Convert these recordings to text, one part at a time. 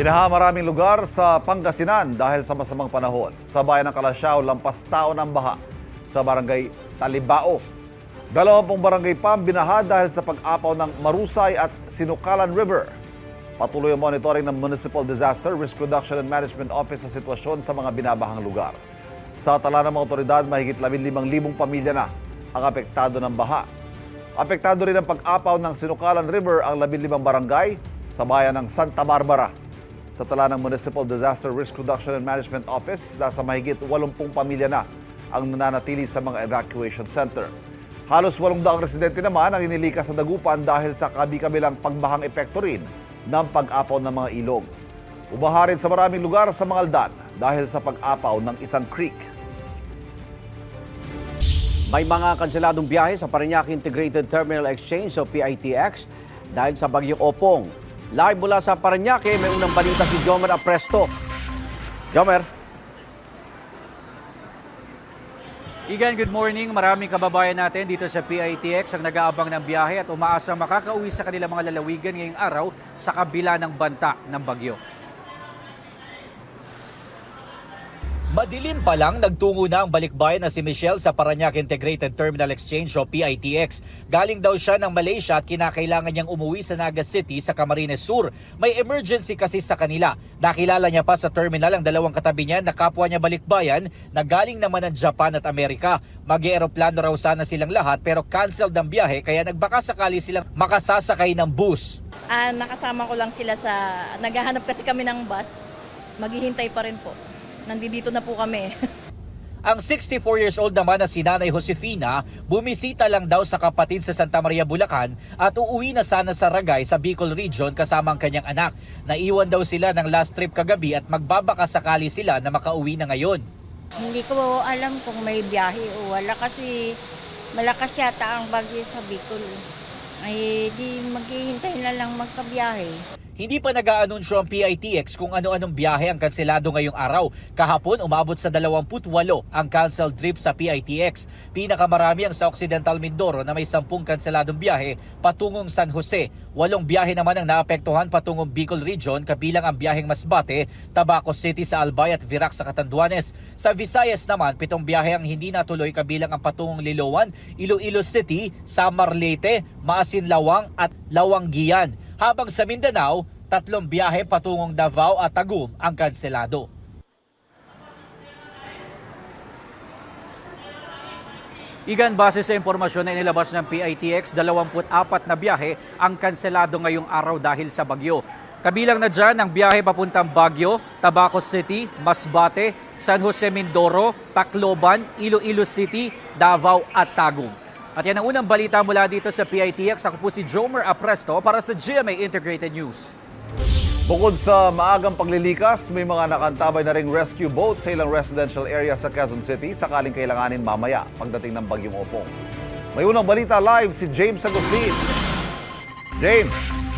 Binaha maraming lugar sa Pangasinan dahil sa masamang panahon. Sa bayan ng Kalasyaw, lampas tao ng baha sa barangay Talibao. Dalawampung barangay pa binaha dahil sa pag-apaw ng Marusay at Sinukalan River. Patuloy ang monitoring ng Municipal Disaster Risk Reduction and Management Office sa sitwasyon sa mga binabahang lugar. Sa tala ng mga otoridad, mahigit 15,000 pamilya na ang apektado ng baha. Apektado rin ang pag-apaw ng Sinukalan River ang 15 barangay sa bayan ng Santa Barbara. Sa tala ng Municipal Disaster Risk Reduction and Management Office, nasa mahigit 80 pamilya na ang nananatili sa mga evacuation center. Halos 800 residente naman ang inilikas sa dagupan dahil sa kabi-kabilang pagbahang epekto rin ng pag-apaw ng mga ilog. Umaha rin sa maraming lugar sa Mangaldan dahil sa pag-apaw ng isang creek. May mga kanseladong biyahe sa Parañaque Integrated Terminal Exchange o PITX dahil sa bagyong Opong. Live mula sa Parañaque, may unang balita si Jomer Apresto. Jomer. Igan, good morning. Maraming kababayan natin dito sa PITX ang nag-aabang ng biyahe at umaasang makakauwi sa kanilang mga lalawigan ngayong araw sa kabila ng banta ng bagyo. Madilim pa lang, nagtungo na ang balikbayan na si Michelle sa Parañaque Integrated Terminal Exchange o PITX. Galing daw siya ng Malaysia at kinakailangan niyang umuwi sa Naga City sa Camarines Sur. May emergency kasi sa kanila. Nakilala niya pa sa terminal ang dalawang katabi niya na kapwa niya balikbayan na galing naman ng Japan at Amerika. Mag-eroplano raw sana silang lahat pero canceled ang biyahe kaya nagbaka sakali silang makasasakay ng bus. Ah, nakasama ko lang sila sa, naghahanap kasi kami ng bus. Maghihintay pa rin po. Nandito na po kami. Ang 64 years old naman na si Nanay Josefina, bumisita lang daw sa kapatid sa Santa Maria, Bulacan at uuwi na sana sa Ragay sa Bicol Region kasama ang kanyang anak. Naiwan daw sila ng last trip kagabi at magbabaka sakali sila na makauwi na ngayon. Hindi ko alam kung may biyahe o wala kasi malakas yata ang bagyo sa Bicol. Ay di maghihintay na lang magkabiyahe. Hindi pa nag-aanunsyo ang PITX kung ano-anong biyahe ang kanselado ngayong araw. Kahapon, umabot sa 28 ang canceled trip sa PITX. Pinakamarami ang sa Occidental Mindoro na may 10 kanseladong biyahe patungong San Jose. Walong biyahe naman ang naapektuhan patungong Bicol Region kabilang ang biyaheng Masbate, Tabaco City sa Albay at Virac sa Catanduanes. Sa Visayas naman, pitong biyahe ang hindi natuloy kabilang ang patungong Liloan, Iloilo City, Samar Leyte, Maasinlawang at Lawanggian. Habang sa Mindanao, tatlong biyahe patungong Davao at Tagum ang kanselado. Igan, base sa impormasyon na inilabas ng PITX, 24 na biyahe ang kanselado ngayong araw dahil sa bagyo. Kabilang na dyan ang biyahe papuntang Baguio, Tabaco City, Masbate, San Jose Mindoro, Tacloban, Iloilo City, Davao at Tagum. At yan ang unang balita mula dito sa PITX. Ako po si Jomer Apresto para sa GMA Integrated News. Bukod sa maagang paglilikas, may mga nakantabay na ring rescue boat sa ilang residential area sa Quezon City sakaling kailanganin mamaya pagdating ng bagyong opong. May unang balita live si James Agustin. James!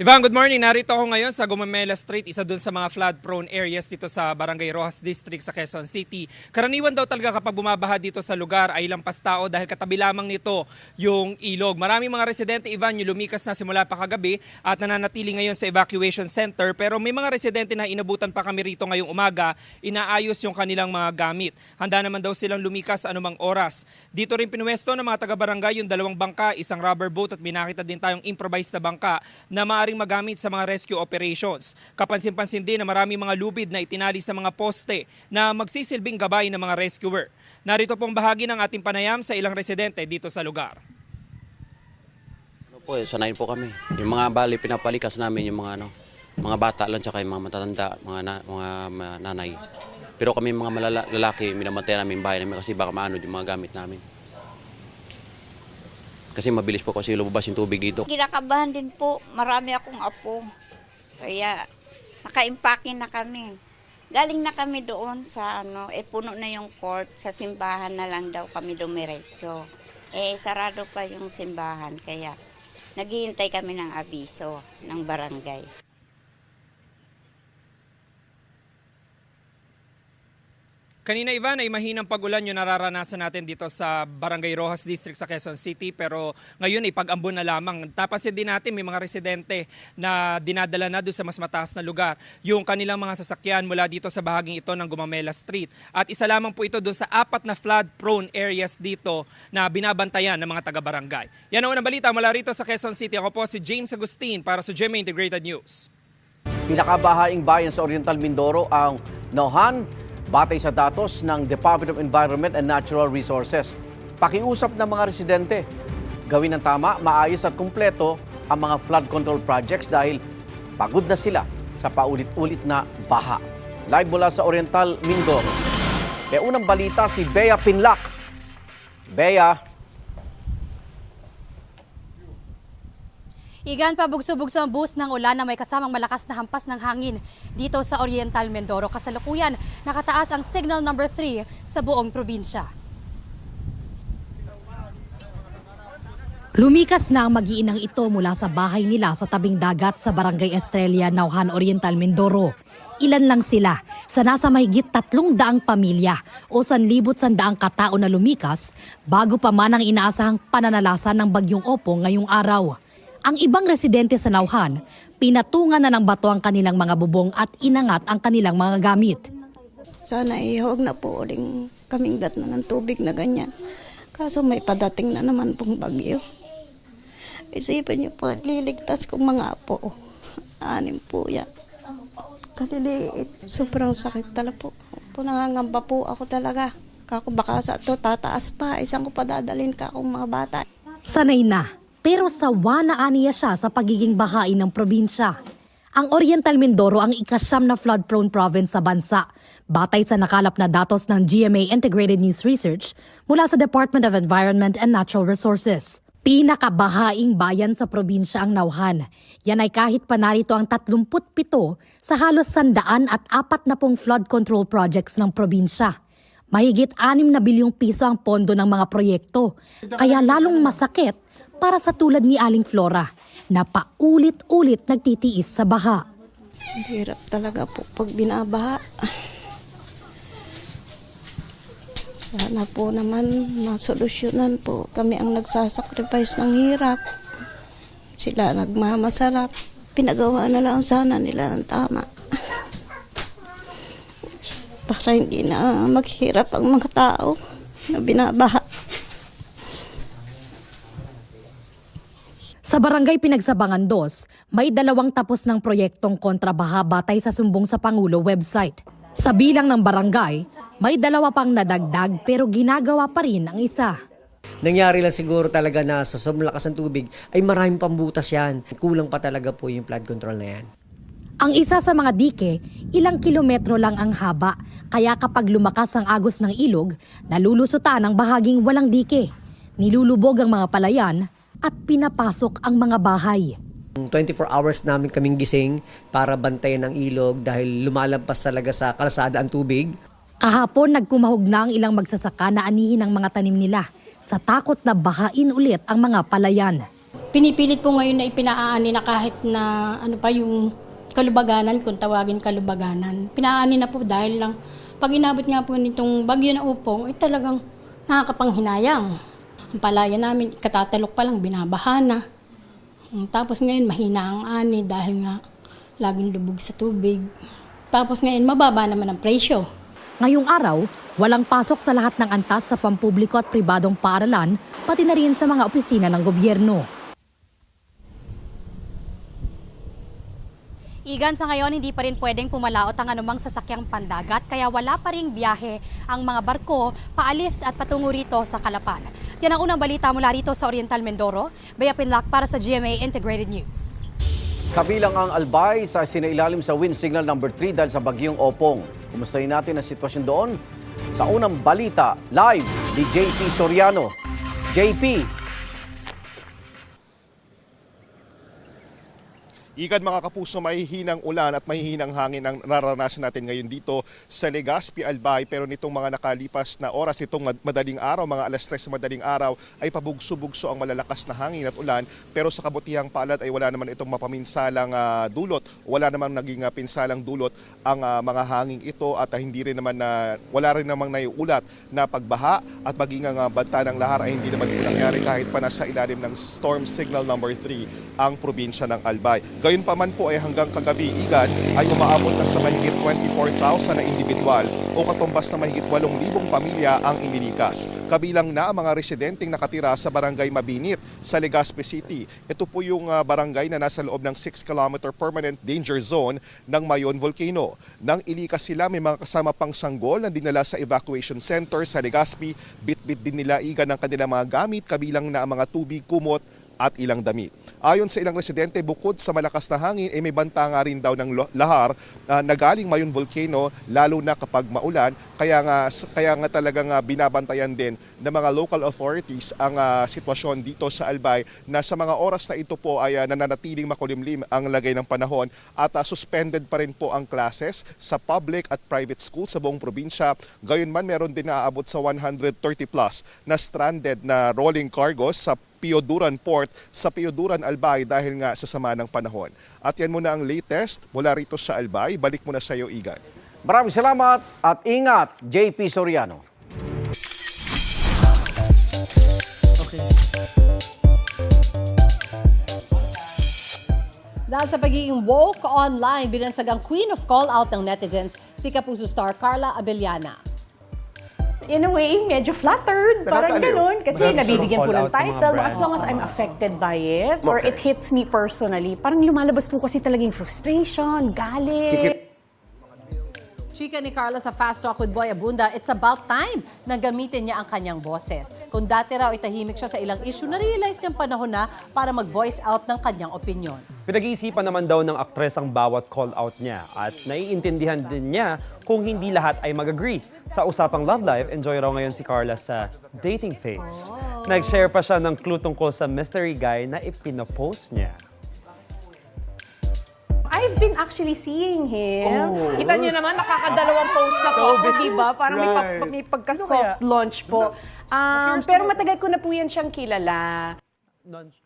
Ivan, good morning. Narito ako ngayon sa Gumamela Street, isa dun sa mga flood-prone areas dito sa Barangay Rojas District sa Quezon City. Karaniwan daw talaga kapag bumabaha dito sa lugar ay lampas tao dahil katabi lamang nito yung ilog. Maraming mga residente, Ivan, yung lumikas na simula pa kagabi at nananatili ngayon sa evacuation center. Pero may mga residente na inabutan pa kami rito ngayong umaga, inaayos yung kanilang mga gamit. Handa naman daw silang lumikas anumang oras. Dito rin pinuwesto ng mga taga-barangay yung dalawang bangka, isang rubber boat at binakita din tayong improvised na bangka na maaaring magamit sa mga rescue operations. Kapansin-pansin din na marami mga lubid na itinali sa mga poste na magsisilbing gabay ng mga rescuer. Narito pong bahagi ng ating panayam sa ilang residente dito sa lugar. Ano po, eh, sanayin po kami. Yung mga bali, pinapalikas namin yung mga ano, mga bata lang tsaka yung mga matatanda, mga, na, mga nanay. Pero kami mga malala, lalaki, minamantay namin bahay namin kasi baka maano yung mga gamit namin. Kasi mabilis po kasi lumabas yung tubig dito. Kinakabahan din po, marami akong apo. Kaya nakaimpake na kami. Galing na kami doon sa ano, eh puno na yung court, sa simbahan na lang daw kami dumiretso. Eh sarado pa yung simbahan, kaya naghihintay kami ng abiso ng barangay. Kanina Ivan ay mahinang pagulan yung nararanasan natin dito sa Barangay Rojas District sa Quezon City pero ngayon ay pag-ambon na lamang. Tapasin din natin may mga residente na dinadala na doon sa mas mataas na lugar yung kanilang mga sasakyan mula dito sa bahaging ito ng Gumamela Street. At isa lamang po ito doon sa apat na flood prone areas dito na binabantayan ng mga taga-barangay. Yan ang unang balita mula rito sa Quezon City. Ako po si James Agustin para sa GMA Integrated News. Pinakabahaing bayan sa Oriental Mindoro ang Nohan, batay sa datos ng Department of Environment and Natural Resources. Pakiusap ng mga residente, gawin ng tama, maayos at kumpleto ang mga flood control projects dahil pagod na sila sa paulit-ulit na baha. Live mula sa Oriental Mindoro. May unang balita si Bea Pinlac. Bea, Igan pabugso-bugso ang bus ng ulan na may kasamang malakas na hampas ng hangin dito sa Oriental Mindoro. Kasalukuyan, nakataas ang signal number 3 sa buong probinsya. Lumikas na ang mag-iinang ito mula sa bahay nila sa tabing dagat sa Barangay Estrella, Nauhan, Oriental, Mindoro. Ilan lang sila sa nasa mahigit tatlong daang pamilya o sanlibot sandaang katao na lumikas bago pa man ang inaasahang pananalasan ng bagyong Opo ngayong araw. Ang ibang residente sa Nauhan, pinatungan na ng bato ang kanilang mga bubong at inangat ang kanilang mga gamit. Sana eh, huwag na po uling kaming dat na ng tubig na ganyan. Kaso may padating na naman pong bagyo. Isipin niyo po, liligtas kong mga apo. Anim po yan. Kaliliit. Sobrang sakit tala po. po. Nangangamba po ako talaga. Kako baka sa to tataas pa. Isang ko pa dadalhin ka akong mga bata. Sanay na, pero sawa na aniya siya sa pagiging bahain ng probinsya. Ang Oriental Mindoro ang ikasyam na flood-prone province sa bansa. Batay sa nakalap na datos ng GMA Integrated News Research mula sa Department of Environment and Natural Resources. Pinakabahaing bayan sa probinsya ang Nauhan. Yan ay kahit pa narito ang 37 sa halos sandaan at apat na pong flood control projects ng probinsya. Mahigit 6 na bilyong piso ang pondo ng mga proyekto. Kaya lalong masakit para sa tulad ni Aling Flora na paulit-ulit nagtitiis sa baha. Hirap talaga po pag binabaha. Sana po naman masolusyonan po. Kami ang nagsasacrifice ng hirap. Sila nagmamasarap. Pinagawa na lang sana nila ng tama. Para hindi na maghirap ang mga tao na binabaha. Sa Barangay Pinagsabangan 2, may dalawang tapos ng proyektong kontrabaha batay sa sumbong sa Pangulo website. Sa bilang ng barangay, may dalawa pang nadagdag pero ginagawa pa rin ang isa. Nangyari lang siguro talaga na sa sumlakas ng tubig ay maraming pambutas yan. Kulang pa talaga po yung flood control na yan. Ang isa sa mga dike, ilang kilometro lang ang haba, kaya kapag lumakas ang agos ng ilog, nalulusutan ang bahaging walang dike. Nilulubog ang mga palayan at pinapasok ang mga bahay. 24 hours namin kaming gising para bantayan ang ilog dahil lumalampas talaga sa kalsada ang tubig. Kahapon nagkumahog na ang ilang magsasaka na anihin ang mga tanim nila sa takot na bahain ulit ang mga palayan. Pinipilit po ngayon na ipinaani na kahit na ano pa yung kalubaganan, kung tawagin kalubaganan. Pinaani na po dahil lang pag inabot nga po nitong bagyo na upong, ay talagang nakakapanghinayang. Ang palaya namin, katatalok pa lang, binabaha na. Tapos ngayon, mahina ang ani dahil nga laging lubog sa tubig. Tapos ngayon, mababa naman ang presyo. Ngayong araw, walang pasok sa lahat ng antas sa pampubliko at pribadong paaralan, pati na rin sa mga opisina ng gobyerno. Igan, sa ngayon hindi pa rin pwedeng pumalaot ang anumang sasakyang pandagat kaya wala pa ring biyahe ang mga barko paalis at patungo rito sa Kalapan. Yan ang unang balita mula rito sa Oriental Mindoro. Baya Pinlac para sa GMA Integrated News. Kabilang ang Albay sa sinailalim sa wind signal number 3 dahil sa bagyong Opong. Kumustahin natin ang sitwasyon doon sa unang balita live ni JP Soriano. JP, Igan mga kapuso, mahihinang ulan at mahihinang hangin ang nararanasan natin ngayon dito sa Legazpi, Albay. Pero nitong mga nakalipas na oras, itong mad- madaling araw, mga alas 3 madaling araw, ay pabugso-bugso ang malalakas na hangin at ulan. Pero sa kabutihang palad ay wala naman itong mapaminsalang ah, dulot. Wala namang naging ah, pinsalang dulot ang ah, mga hangin ito at ah, hindi rin naman na, wala rin namang naiulat na pagbaha at maging ang ah, banta ng lahar ay hindi naman nangyari kahit pa nasa ilalim ng storm signal number 3 ang probinsya ng Albay. Gayun pa man po ay hanggang kagabi igan ay umaabot na sa mahigit 24,000 na individual o katumbas na mahigit 8,000 pamilya ang inilikas. Kabilang na ang mga residenteng nakatira sa barangay Mabinit sa Legazpi City. Ito po yung ah, barangay na nasa loob ng 6 km permanent danger zone ng Mayon Volcano. Nang ilikas sila, may mga kasama pang sanggol na dinala sa evacuation center sa Legazpi. Bit-bit din nila igan ang kanilang mga gamit, kabilang na ang mga tubig, kumot, at ilang damit. Ayon sa ilang residente, bukod sa malakas na hangin, eh may banta nga rin daw ng lahar ah, na galing Mayon Volcano, lalo na kapag maulan. Kaya nga, kaya nga talagang ah, binabantayan din ng mga local authorities ang ah, sitwasyon dito sa Albay na sa mga oras na ito po ay ah, nananatiling makulimlim ang lagay ng panahon at ah, suspended pa rin po ang classes sa public at private school sa buong probinsya. Gayunman, meron din na aabot sa 130 plus na stranded na rolling cargos sa Pioduran Port sa Pioduran, Albay dahil nga sa sama ng panahon. At yan muna ang latest mula rito sa Albay. Balik muna sa iyo, Igan. Maraming salamat at ingat, JP Soriano. Dahil sa pagiging woke online, binansag ang queen of call-out ng netizens, si Kapuso star Carla Abellana. In a way, medyo flattered. Parang Nakakaaliw. ganun. Kasi Marami nabibigyan ng call-out ng mga title. brands. As long as I'm affected by it, or Okay. it hits me personally, parang lumalabas po kasi talagang frustration, galit. Chika ni Carla sa Fast Talk with Boy Abunda, it's about time na gamitin niya ang kanyang boses. Kung dati raw ay tahimik siya sa ilang issue, na-realize niyang panahon na para mag-voice out ng kanyang opinion. Pinag-iisipan naman daw ng aktres ang bawat call-out niya at naiintindihan din niya kung hindi lahat ay mag-agree. Sa usapang love life, enjoy raw ngayon si Carla sa dating phase. Nag-share pa siya ng clue tungkol sa mystery guy na ipinopost niya. I've been actually seeing him. Oh. Kita niyo naman, nakakadalawang post na po ako, di ba? Parang may, Right. may pagka-soft launch po. Um, pero matagal ko na po yan siyang kilala.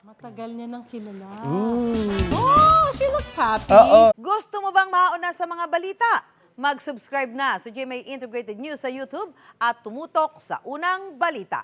Matagal niya nang kilala. Oh, she looks happy. Gusto mo bang mauna sa mga balita? Mag-subscribe na sa GMA Integrated News sa YouTube at tumutok sa unang balita.